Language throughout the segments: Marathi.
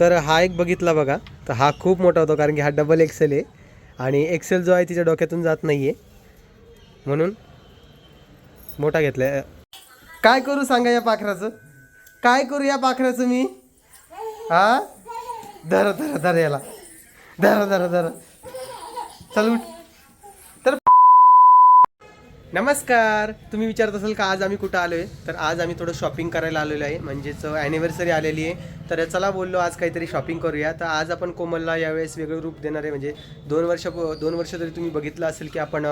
तर हा एक बघितला बघा. तर हा खूप मोठा होता कारण की हा डबल एक्सेल आहे. आणि एक्सेल जो आहे तिच्या डोक्यातून जात नाही आहे म्हणून मोठा घेतला आहे काय करू सांगा या पाखराचं? काय करू या पाखराचं मी? हा धर धर धर याला. धर धर धर. चल उठ. तर नमस्कार. तुम्ही विचारत असाल का आज आम्ही कुठं आलो आहे तर आज आम्ही थोडं शॉपिंग करायला आलेलो आहे. म्हणजेच ॲनिव्हर्सरी आलेली आहे. तर चला बोललो आज काहीतरी शॉपिंग करूया. तर आज आपण कोमलला यावेळेस वेगळं रूप देणार आहे. म्हणजे दोन वर्ष दोन वर्ष तरी तुम्ही बघितलं असेल की आपण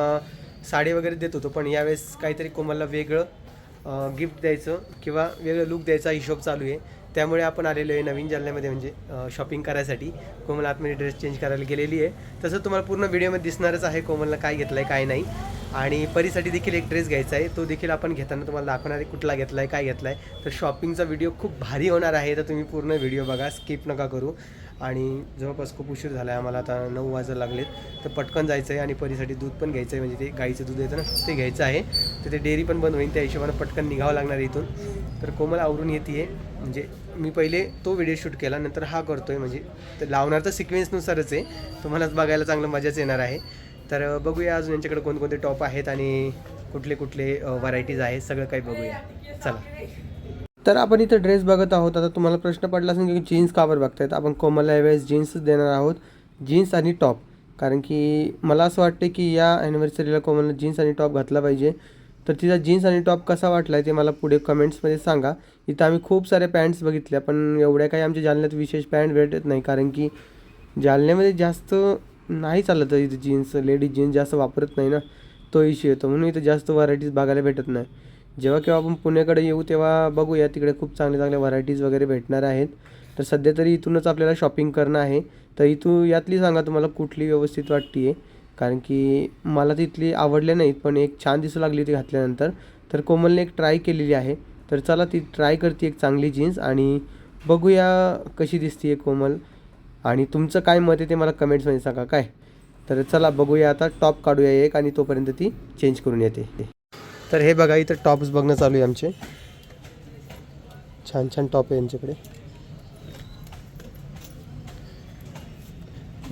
साडी वगैरे देत होतो. पण यावेळेस काहीतरी कोमलला वेगळं गिफ्ट द्यायचं किंवा वेगळं लुक द्यायचा हिशोब चालू आहे. त्यामुळे आपण आलेलो आहे नवीन जालन्यामध्ये म्हणजे शॉपिंग करायसाठी. कोमल आतमध्ये ड्रेस चेंज करायला गेलेली आहे. तसं तुम्हाला पूर्ण व्हिडिओमध्ये दिसणारच आहे कोमलला काय घेतलं आहे काय नाही. आणि परीसाठी देखील एक ड्रेस घ्यायचा आहे. तो देखील आपण घेताना तुम्हाला दाखवणार आहे कुठला घेतला आहे काय घेतला आहे तर शॉपिंगचा व्हिडिओ खूप भारी होणार आहे. तर तुम्ही पूर्ण व्हिडिओ बघा स्किप नका करू. आणि जवळपास खूप उशीर झाला आहे आम्हाला. आता नऊ वाजायला लागलेत. तर पटकन जायचं आहे आणि परीसाठी दूध पण घ्यायचं आहे म्हणजे ते गाईचं दूध येतं ना ते घ्यायचं आहे. तर ते डेअरी पण बंद होईल त्या हिशोबानं पटकन निघावं लागणार आहे इथून. तर कोमल आवरून येते आहे म्हणजे मी पहिले तो व्हिडिओ शूट केला. नंतर हा करतो आहे म्हणजे तर लावणार तर सिक्वेन्सनुसारच आहे. तुम्हालाच बघायला चांगलं मजाच येणार आहे. तर बघूया अजून यांच्याकडे कोणकोणते टॉप आहेत आणि कुठले कुठले व्हरायटीज आहेत. सगळं काही बघूया. चला. तर आपण इथं ड्रेस बघत आहोत. आता तुम्हाला प्रश्न पडला असेल की जीन्स का बरं बघतायत? आपण कोमलला यावेळेस जीन्सच देणार आहोत. जीन्स आणि टॉप कारण की मला असं वाटते की या ॲनिव्हर्सरीला कोमलला जीन्स आणि टॉप घातला पाहिजे. तर तिचा जीन्स आणि टॉप कसा वाटला आहे ते मला पुढे कमेंट्समध्ये सांगा. इथं आम्ही खूप साऱ्या पॅन्ट्स बघितल्या पण एवढ्या काही आमच्या जालन्यात विशेष पॅन्ट भेटत नाही. कारण की जालन्यामध्ये जास्त नाही चालत इथे जीन्स लेडीज जीन्स जास्त वापरत नाही ना. तो इश्यू येतो म्हणून इथं जास्त व्हरायटीज बघायला भेटत नाही. जेव्हा केव्हा आपण पुण्याकडे येऊ तेव्हा बघूया. तिकडे खूप चांगल्या चांगल्या व्हरायटीज वगैरे भेटणार आहेत. तर सध्या तरी इथूनच आपल्याला शॉपिंग करणं आहे. तर इथून यातली सांगा तुम्हाला कुठली व्यवस्थित वाटते आहे कारण की मला तिथली आवडल्या नाहीत पण एक छान दिसू लागली ती घातल्यानंतर. तर कोमलने एक ट्राय केलेली आहे. तर चला ती ट्राय करते एक चांगली जीन्स आणि बघूया कशी दिसते आहे कोमल. आणि तुमचं काय मत आहे ते मला कमेंट्समध्ये सांगा. काय? तर चला बघूया आता. टॉप काढूया एक आणि तोपर्यंत ती चेंज करून येते. तर हे बघा इथं टॉप्स बघणं चालू आहे आमचे. छान छान टॉप आहे यांच्याकडे.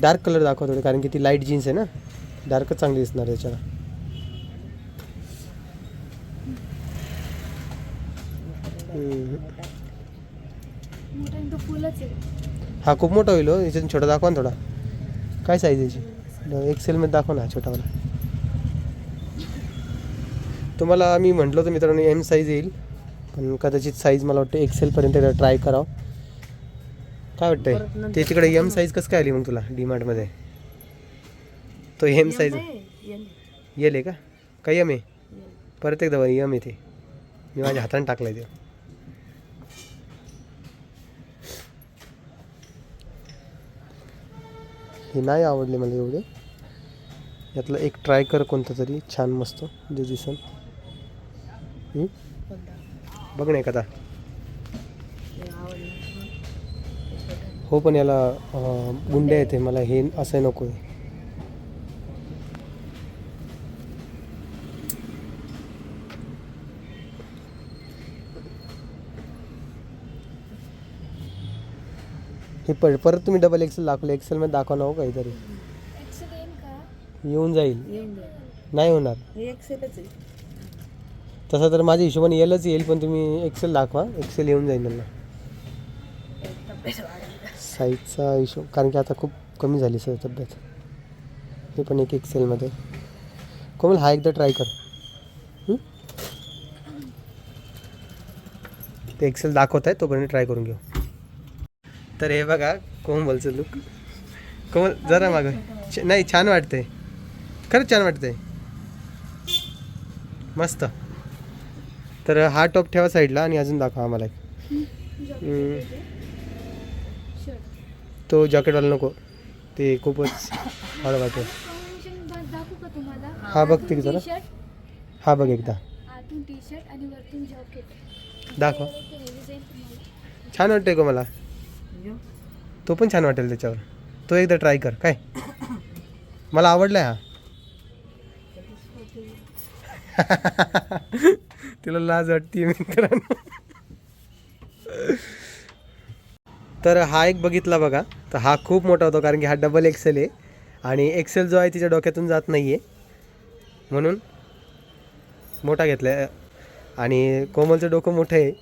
डार्क कलर दाखवा थोडे कारण की ती लाइट जीन्स आहे ना. डार्कच चांगली दिसणार त्याच्याला हा खूप मोठा होईल हो. याच्यातून छोटा दाखवा ना थोडा. काय साईज याची? एक्सेलमध्ये दाखवा ना छोटावाला. तुम्हाला मी म्हटलं होतं मित्रांनो एम साईज येईल. पण कदाचित साईज मला वाटतं एक्सेलपर्यंत ट्राय करावं. काय वाटतंय? त्याच्याकडे एम साईज कसं काय आली मग तुला डीमार्टमध्ये तो एम साईज येल आहे का? काय एम आहे? परत एकदा एम आहे ते मी माझ्या हाताने टाकलं आहे ते. हे नाही आवडले मला एवढे. यातलं एक ट्राय कर कोणतं तरी छान मस्त जे दिसन हम्म? बघ ना एखादा. हो पण याला अं, गुंड्या येते मला हे असं नको आहे हे पर परत तुम्ही डबल एक्सेल दाखवलं एक्सेलमध्ये दाखवा ना हो काहीतरी. येऊन जाईल. नाही होणार. एक्सेलच आहे. तसं तर माझ्या हिशोबाने यायलाच येईल पण तुम्ही एक्सेल दाखवा. एक्सेल येऊन जाईल त्यांना. साईजचा हिशोब कारण की आता खूप कमी झाली सर तब्येत. हे पण एक एक्सेलमध्ये कोमल हा एकदा ट्राय कर. ते एक्सेल दाखवत आहे तोपर्यंत ट्राय करून घेऊ. तर हे बघा कोमलचं लुक कोमल जरा मागं. छ- नाही छान वाटतंय. खरंच छान वाटतंय. मस्त. तर हा टॉप ठेवा साईडला आणि अजून दाखवा आम्हाला एक. तो जॅकेटवाला नको. ते खूपच हळद वाटतं हा बघते की जरा. हा बघ एकदा. दाखवा. छान वाटतंय का मला. तो पण छान वाटेल त्याच्यावर. तो एकदा ट्राय कर. काय? मला आवडला हा. तिला लाज वाटते मित्रांनो. तर हा एक बघितला बघा. तर हा खूप मोठा होता कारण की हा डबल एक्सेल आहे. आणि एक्सेल जो आहे तिच्या डोक्यातून जात नाही आहे म्हणून मोठा घेतला आहे आणि कोमलचं डोकं मोठं आहे.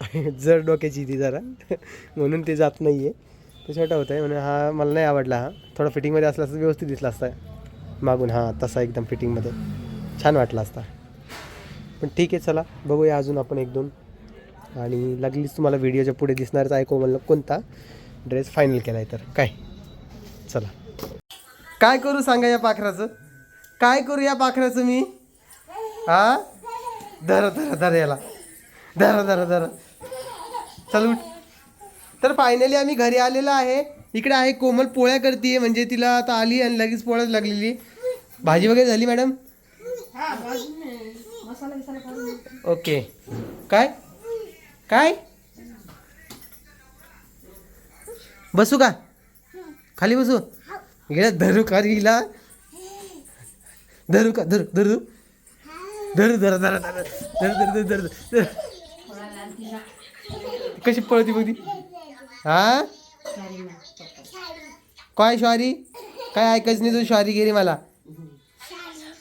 जर डोक्याची ती जरा. म्हणून ते जात नाही आहे तो छोटा होता आहे. म्हणून हा मला नाही आवडला हा. थोडा फिटिंगमध्ये असला असता व्यवस्थित दिसला असता. मागून हां तसा एकदम फिटिंगमध्ये छान वाटला असता. पण ठीक आहे चला. बघूया अजून आपण एक दोन. आणि लागलीच तुम्हाला व्हिडिओच्या पुढे दिसणारच आहे कोमलला कोणता? ड्रेस फायनल केला आहे तर. काय? चला. काय करू सांगा या पाखराचं? काय करू या पाखराचं मी? हा? धरा धरा धरा याला. धरा धरा धरा. चल उठ. तर फायनली आम्ही घरी आलेलो आहे. इकडे आहे कोमल पोळ्या करते म्हणजे तिला आता आली आणि लगेच पोळ्याच लागलेली. भाजी वगैरे झाली मॅडम? ओके. काय? काय? बसू का? खाली बसू? गेला धरू का गेला धरू का? धरू धरू धरू. धर धर धर धर धर धर धर कशी पळती बघ ती. हा? काय श्वारी? काय ऐकायचं नाही तू श्वारी गेली मला.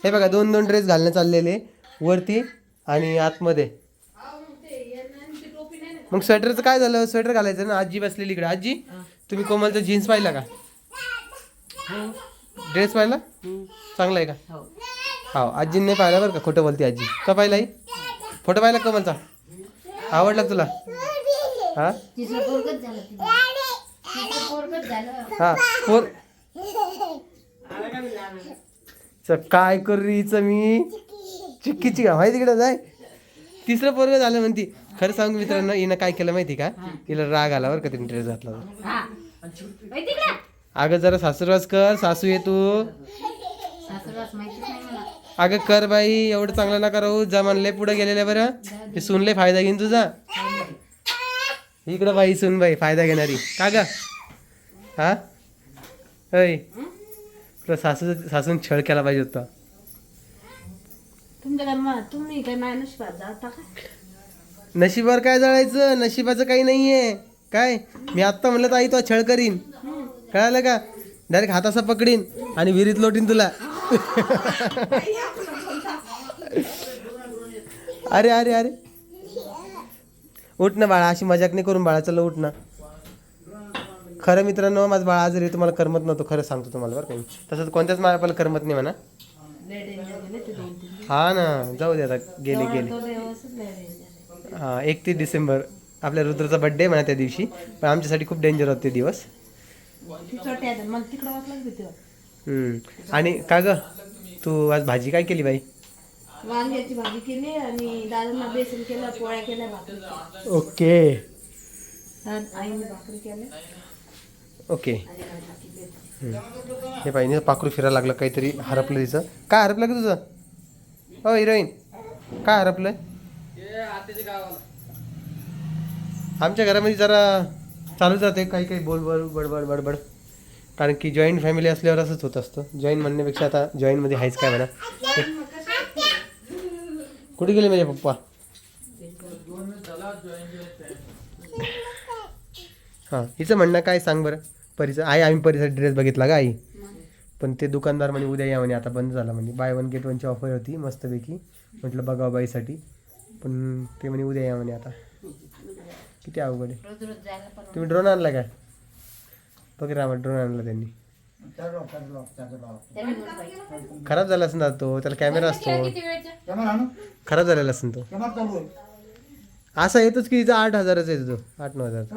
हे बघा दोन दोन ड्रेस घालणं चाललेले. वरती आणि आतमध्ये. मग स्वेटरचं काय झालं? स्वेटर घालायचं ना? आजी बसलेली इकडे. आजी तुम्ही कोमलचा जीन्स पाहिला का? ड्रेस पाहिला? चांगला आहे का? हो. हो आजीने नाही पाहिला बरं का? खोटं बोलते आजी. का पाहिला आई? फोटो पाहिला कमलचा? आवडला तुला? हा? हा पोर काय करू मी? चिक्कीची का माहिती तिकडे जाय. तिसरं पोरग झालं म्हणती. खरं सांगू मित्रांनो हिनं काय केलं माहिती का? हिला राग आला बरं का तिने ड्रेस घातला. अगं जरा सासूरवास कर सासू ये तू. अगं कर बाई एवढं चांगलं नका राहू. जमानले पुढे गेलेले बरं. हे सुनले फायदा घेईन तुझा. इकडं बाई सुन बाई फायदा घेणारी. का ग? हा? तुला सासू सासून छळ केला पाहिजे होता. तुमच्या काय मा- तुम्ही काय जाता का? नशिबावर काय जळायचं? नशिबाचं काही नाहीये. काय? मी आत्ता म्हणलं तर आई तो छळ करीन. कळालं का? डायरेक्ट हातासा पकडीन आणि विहिरीत लोटीन तुला. अरे अरे अरे. उठ ना बाळा अशी मजाक नाही करून बाळा चला उठ ना. खरं मित्रांनो माझं बाळा आजारी आहे, तुम्हाला करमत नव्हतं खरं सांगतो तुम्हाला बरं काही तसंच कोणत्याच मायापाला करमत नाही म्हणा. हा ना जाऊ दे आता गेले गेले. हा एकतीस डिसेंबर आपल्या रुद्रचा बड्डे म्हणा त्या दिवशी पण आमच्यासाठी खूप डेंजर होते दिवस. आणि का ग तू आज भाजी काय केली बाई? वांग्याची भाजी केली आणि दादांना बेसन केलं पोळ्या केल्या भाकरी. ओके. आईने भाकरी केल्या. ओके. हे पाहिजे पाखरू फिरायला लागलं काहीतरी हरपलं तिचं. काय हरपलं का तुझं? हो हिरोईन. काय हरपलं? आमच्या घरामध्ये जरा चालूच जाते काही काही बोल बोल बडबड बडबड कारण की जॉईंट फॅमिली असल्यावर असंच होत असतं. जॉईन म्हणण्यापेक्षा आता जॉईनमध्ये आहेच काय म्हणा. कुठे गेले माझे पप्पा? हां हिचं म्हणणं काय सांग बरं. परीचं आई आम्ही परीचा ड्रेस बघितला का आई? पण ते दुकानदार म्हणे उद्या या म्हणे आता बंद झाला म्हणजे बाय वन गेट वनची ऑफर होती मस्तपैकी. म्हटलं बघावं बाईसाठी. पण ते म्हणे उद्या या म्हणे आता. किती अवघड आहे. रोज रोज जायला पण तुम्ही ड्रोन आणला काय बघ रामा ड्रोन आणला त्यांनी. खराब झाला असेल ना तो त्याला कॅमेरा असतो. किती वेळचा खराब झालेला असेल तो. असा येतोच की तिचा आठ हजाराचा येतो तो आठ नऊ हजारचा.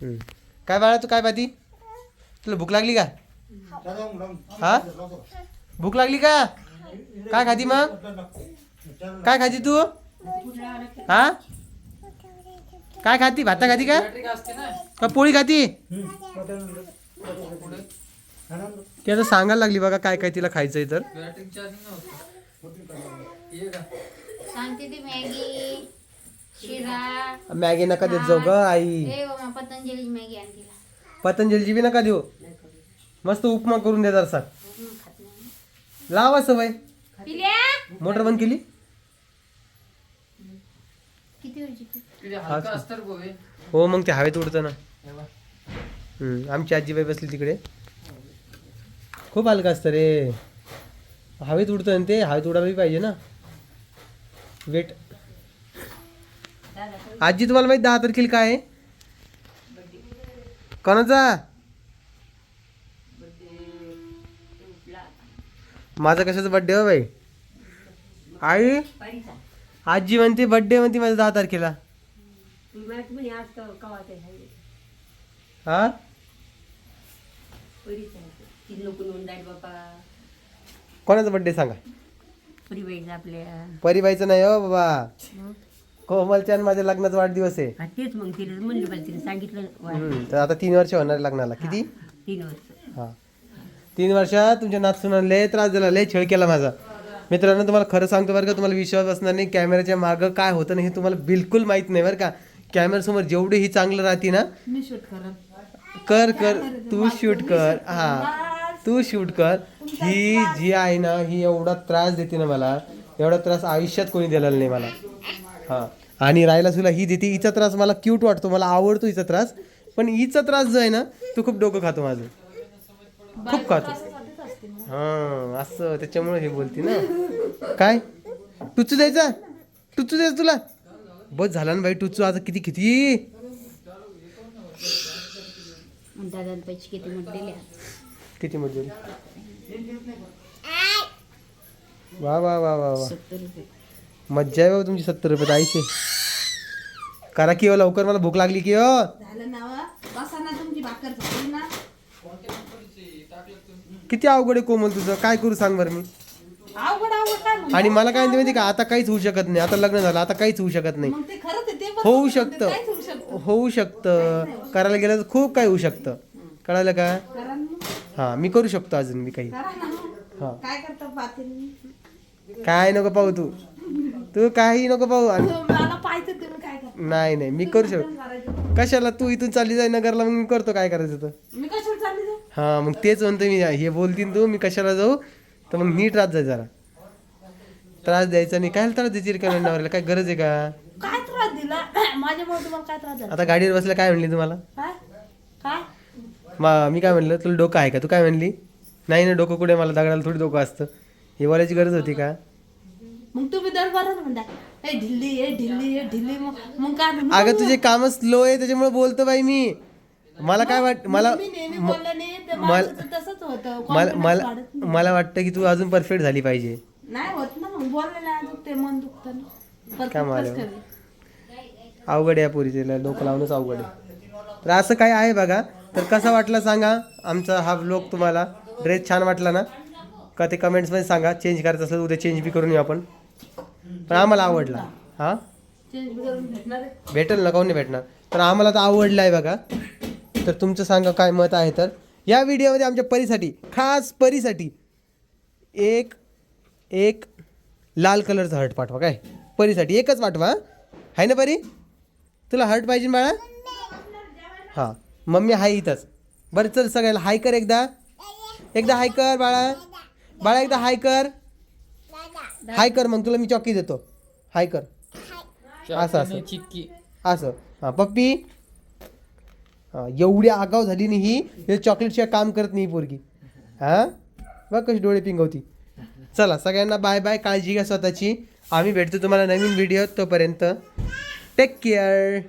हम्म. काय बाळा तू काय पाहती? तुला भूक लागली का? हा? भूक लागली का? काय खाती मग? काय खाती तू? हा? काय खाती? भाता खाती का? का पोळी खाती? ती आता सांगायला लागली बघा काय काय तिला खायचंय तर. सांगते ती मॅगी. शिरा मॅगी नका देत जाऊ ग आई. हे बाबा पतंजली मॅगी तिला. पतंजलीची बी नका देऊ. मस्त उपमा करून दे जरसा. हम्म, खात नाही लावा सवय. पिल्या? मोटर बंद केली? किती वेळची हो मग ते हवेत उडतं ना. हम्म, आमची आजीबाई बसली तिकडे. खूप हलका असतं रे. हवेत उडतं ना ते हवेत उडायला पाहिजे ना. वेट. आजी तुम्हाला माहीत दहा तारखेला काय आहे? कोणाचा? माझा कशाचा बड्डे हो बाई? आई? आजी म्हणते बड्डे म्हणते माझा दहा तारखेला. हा? कोणाचा बड्डे सांगा? आपल्या. परिबाईचं नाही हो बाबा. कोमलच्या माझ्या लग्नाचा वाढदिवस आहे. हा, तेच मग तिने म्हणली मला तिने सांगितलं वा, हम्म, तर आता तीन वर्ष होणार लग्नाला. किती? तीन वर्ष. हा. तीन वर्षात तुमच्या नाचून लय त्रास दिला लय छळ केला माझा. मित्रांनो तुम्हाला खरं सांगतो बरं का तुम्हाला विश्वास बसणार नाही कॅमेऱ्याच्या मागं काय होतं ना हे तुम्हाला बिलकुल माहीत नाही बरं का. कॅमेऱ्यासमोर जेवढी ही चांगलं राहते ना मी शूट करत. कर कर तू शूट कर. हा तू शूट कर. ही जी आहे ना ही एवढा त्रास देते ना मला. एवढा त्रास आयुष्यात कोणी दिलेला नाही मला. हा. आणि राहिला तुला ही देते हिचा त्रास मला क्यूट वाटतो मला आवडतो हिचा त्रास. पण हिचा त्रास जो आहे ना तो खूप डोकं खातो माझं. खूप खातो. हा असं त्याच्यामुळे हे बोलते ना. काय? टुचू द्यायचा? टुचू द्यायचा तुला? बस झाला ना बाई टुचू आता किती किती? किती मजूरी वा वा वा वा वा. सत्तर रुपये. मज्जा आहे बाबा तुमची सत्तर रुपये आईशे करा की हो लवकर मला भूक लागली की हो. झालं ना वा? बसा ना तुमची भाकर झाली ना. किती अवघड आहे कोमल तुझं? काय करू सांग बरं मी. अवघड अवघड काय म्हणतो? आणि मला काय म्हणते माहिती का आता काहीच होऊ शकत नाही. आता लग्न झालं आता काहीच होऊ शकत नाही. मग ते खरंच आहे, ते पण होऊ शकतं काहीच होऊ शकतं. होऊ शकतं. करायला गेलं तर खूप काही होऊ शकतं. कळालं का? करा ना. मग. हा मी करू शकतो अजून मी काही. करा ना मग. हा. काय करता काय नको पाहू तू. तू काही नको करता नाही नाही मी करू शकतो. कशाला तू इथून चालली जाय नगरला मग मी करतो काय करायचं तर? हा मग तेच म्हणतो मी हे बोलतीन तू मी कशाला जाऊ? तर मग नीट राहत जाय जरा. त्रास द्यायचा नाही. काय त्रास द्यायची रिकाम्या नवऱ्याला? काय गरज आहे का? काय त्रास दिला? माझ्यामुळे तुम्हाला काय त्रास आता गाडीवर बसल्या काय म्हणली तुम्हाला? मा मी काय म्हणलं तुला डोकं आहे का? तू काय म्हणली? नाही ना डोकं कुठे मला दगडाला थोडी डोकं असतं. हे बोलायची गरज होती का? मग तुम्ही दरबारात म्हणता ए ढिल्ली ए ढिल्ली ए ढिल्ली मग मग काय म्हणू? अगं तुझे काम स्लो आहे त्याच्यामुळे बोलतो बाई मी. मला काय वाट मला मी नेहमी म- बोलले नाही तर मला- माझं तर तसंच होतं. मला Confidence मला वाढत नाही. मला वाटतं की तू अजून परफेक्ट झाली पाहिजे. नाही होत ना मग बोलले नाही दुखते मन दुखतं ना. Perfect काय मालूम. कसं करेल? अवघड आहे पुरी तिला डोकं लावणंच अवघड आहे. तर असं काय आहे बघा. तर कसा वाटला सांगा. आमचा हा ब्लॉग तुम्हाला. ड्रेस छान वाटला ना? का ते कमेंट्समध्ये सांगा. चेंज करायचं असलं तर उद्या चेंज बी करून येऊ आपण. पण आम्हाला आवडला. हां. भेटेल ना काऊन नाही भेटणार? तर आम्हाला तर आवडला आहे बघा. तर तुमचं सांगा काय मत आहे तर. या व्हिडिओमध्ये आमच्या परीसाठी खास परीसाठी एक एक लाल कलरचा हर्ट पाठवा काय? परीसाठी एकच पाठवा हं? आहे ना परी? तुला हर्ट पाहिजे बाळा? हां. मम्मी हाय इथंच. बरं चल सगळ्याला हाय कर एकदा. एकदा हाय कर बाळा. बाळा एकदा हाय कर. हाय कर मग तुला मी चॉकी देतो. हाय कर. असं असं. असं. हां पप्पी. हां एवढी आगाव झाली नाही ही हे चॉकलेटशिवाय काम करत नाही पोरगी. हां? बघ कशी डोळे पिंगवती. चला सगळ्यांना बाय बाय काळजी घ्या स्वतःची. आम्ही भेटतो तुम्हाला नवीन व्हिडिओ तोपर्यंत. Take care